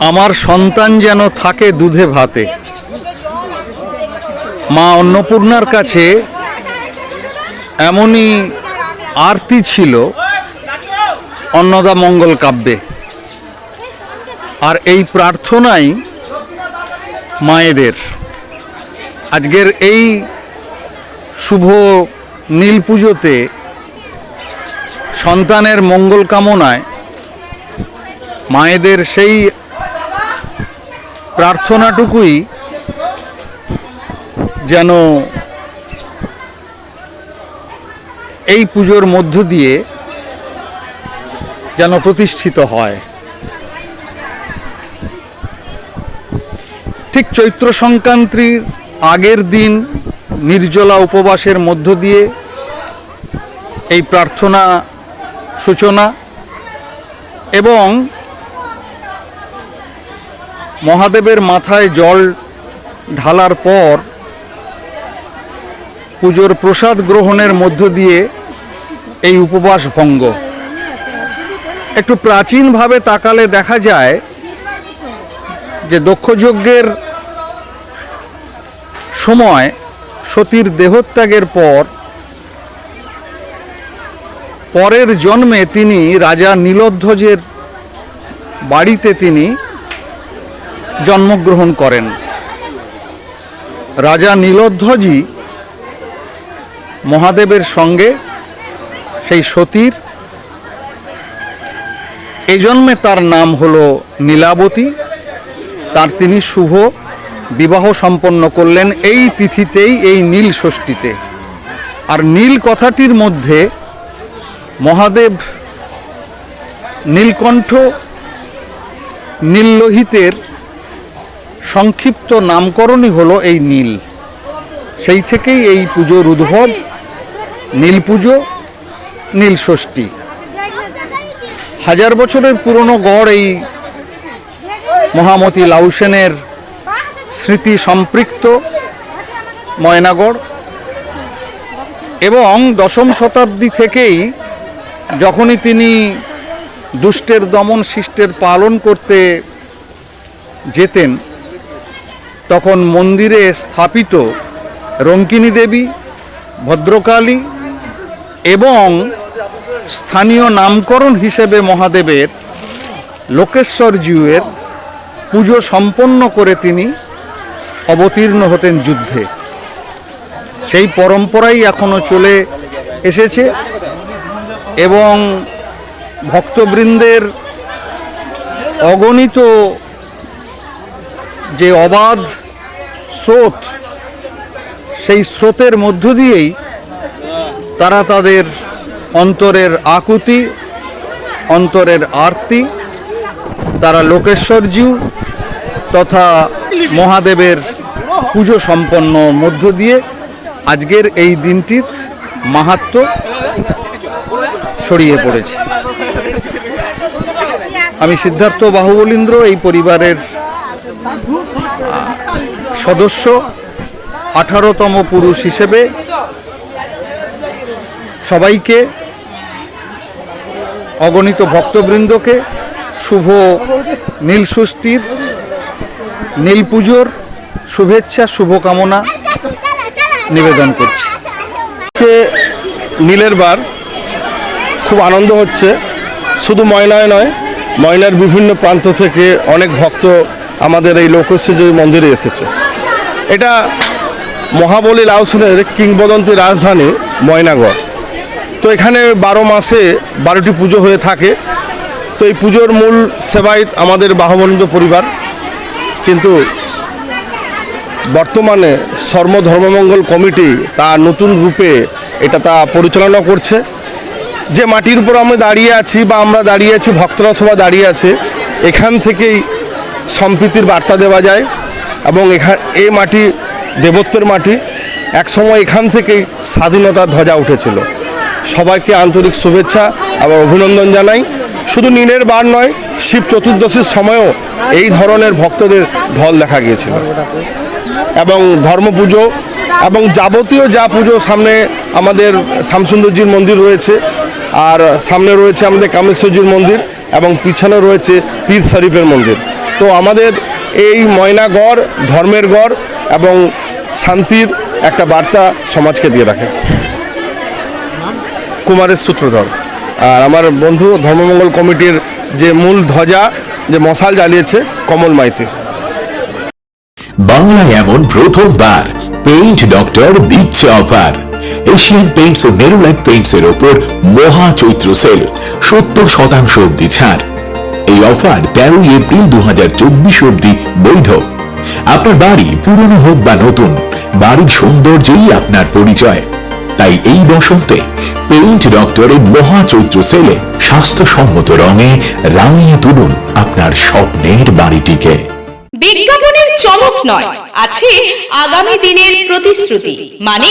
আমার সন্তান যেন থাকে দুধে ভাতে। মা অন্নপূর্ণার কাছে এমনই আরতি ছিল, অন্নদা মঙ্গল কাব্যে। আর এই প্রার্থনাই মায়েদের। আজকের এই শুভ নীল পুজোতে সন্তানের মঙ্গল কামনায় মায়েদের সেই প্রার্থনাটুকুই যেন এই পুজোর মধ্য দিয়ে যেন প্রতিষ্ঠিত হয়। ঠিক চৈত্র সংক্রান্তির আগের দিন নির্জলা উপবাসের মধ্য দিয়ে এই প্রার্থনা সূচনা এবং মহাদেবের মাথায় জল ঢালার পর পুজোর প্রসাদ গ্রহণের মধ্য দিয়ে এই উপবাস ভঙ্গ। একটু প্রাচীনভাবে তাকালে দেখা যায় যে দক্ষযজ্ঞের সময় সতীর দেহত্যাগের পর পরের জন্মে তিনি রাজা নীলধ্বজের বাড়িতে তিনি জন্মগ্রহণ করেন। রাজা নীলধ্বজই মহাদেবের সঙ্গে সেই সতীর। এই জন্মে তার নাম হলো নীলাবতী। তার তিনি শুভ বিবাহ সম্পন্ন করলেন এই তিথিতেই, এই নীল ষষ্ঠীতে। আর নীল কথাটির মধ্যে মহাদেব নীলকণ্ঠ নীললোহিতের সংক্ষিপ্ত নামকরণই হলো এই নীল। সেই থেকেই এই পুজোর উদ্ভব। নীল পুজো, নীল ষষ্ঠী। হাজার বছরের পুরনো গড় এই মহামতি লাউসেনের স্মৃতি সম্পৃক্ত ময়নাগড়। এবং দশম শতাব্দী থেকেই যখনই তিনি দুষ্টের দমন শিষ্টের পালন করতে যেতেন তখন মন্দিরে স্থাপিত রঙ্কিনী দেবী, ভদ্রকালী এবং স্থানীয় নামকরণ হিসেবে মহাদেবের লোকেশ্বর জিউয়ের পুজো সম্পন্ন করে তিনি অবতীর্ণ হতেন যুদ্ধে। সেই পরম্পরাই এখনও চলে এসেছে এবং ভক্তবৃন্দের অগণিত যে অবাধ স্রোত, সেই স্রোতের মধ্য দিয়েই তারা তাদের অন্তরের আকুতি, অন্তরের আরতি, তারা লোকেশ্বরজিউ তথা মহাদেবের পুজো সম্পন্ন মধ্য দিয়ে আজকের এই দিনটির মাহাত্ম ছড়িয়ে পড়েছে। আমি সিদ্ধার্থ বাহুবলীন্দ্র, এই পরিবারের সদস্য, আঠারোতম পুরুষ হিসেবে সবাইকে, অগণিত ভক্তবৃন্দকে, শুভ নীল ষষ্ঠীর নীল পুজোর শুভেচ্ছা, শুভকামনা নিবেদন করছি। নীলের বার, খুব আনন্দ হচ্ছে। শুধু ময়নায় নয় ময়নার বিভিন্ন প্রান্ত থেকে অনেক ভক্ত আমাদের এই লোকেশ্বরী মন্দিরে এসেছে। এটা মহাবলী লাউসনের কিংবদন্তি রাজধানী ময়নাগড়। তো এখানে বারো মাসে বারোটি পুজো হয়ে থাকে। তো এই পুজোর মূল সেবায়িত আমাদের বাহবন্দ পরিবার। কিন্তু বর্তমানে সর্বধর্মমঙ্গল কমিটি তা নতুন রূপে এটা তা পরিচালনা করছে। যে মাটির উপর আমরা দাঁড়িয়ে আছি বা আমরা দাঁড়িয়ে আছি, ভক্তরা সবাই দাঁড়িয়ে আছে, এখান থেকেই সম্প্রীতির বার্তা দেওয়া যায়। এবং এখান এই মাটি দেবত্বের মাটি একসময় এখান থেকেই স্বাধীনতার ধ্বজা উঠেছিল। সবাইকে আন্তরিক শুভেচ্ছা এবং অভিনন্দন জানাই। শুধু নীলের বার নয়, শিব চতুর্দশীর সময়ও এই ধরনের ভক্তদের ঢল দেখা গিয়েছিল। এবং ধর্ম পুজো এবং যাবতীয় যা পুজো সামনে আমাদের শামসুন্দরজির মন্দির রয়েছে, আর সামনে রয়েছে আমাদের কামেশ্বরজির মন্দির এবং পিছনে রয়েছে পীর শরীফের মন্দির। তো আমাদের এই ময়নাগড় ধর্মের গড় এবং শান্তির একটা বার্তা সমাজকে দিয়ে রাখে। কুমারের সূত্রধর। আর আমার বন্ধু ধর্মমঙ্গল কমিটির যে মূল ধ্বজা, যে মশাল জ্বালিয়েছে, কমল মাইতি। বাংলায় এমন প্রথমবার পেইন্ট ডক্টর দিচ্ছে অফার এশিয়ান পেইন্টস ও নেরুলাইট পেইন্টস এর ওপর মহা চৈত্র সেল সত্তর শতাংশ অব্দি ছাড়। এই অফার তেরোই এপ্রিল দু অব্দি বৈধ। আপনার বাড়ি পুরনো হোক বা নতুন, বাড়ির সৌন্দর্যই আপনার পরিচয়। তাই এই বসন্তে পেইন্ট ডক্টরের মহা চৈত্র সেলে স্বাস্থ্যসম্মত রঙে রাঙিয়ে তুলুন আপনার স্বপ্নের বাড়িটিকে। বিজ্ঞাপনের চমক নয়, আছে আগামী দিনের প্রতিশ্রুতি মানে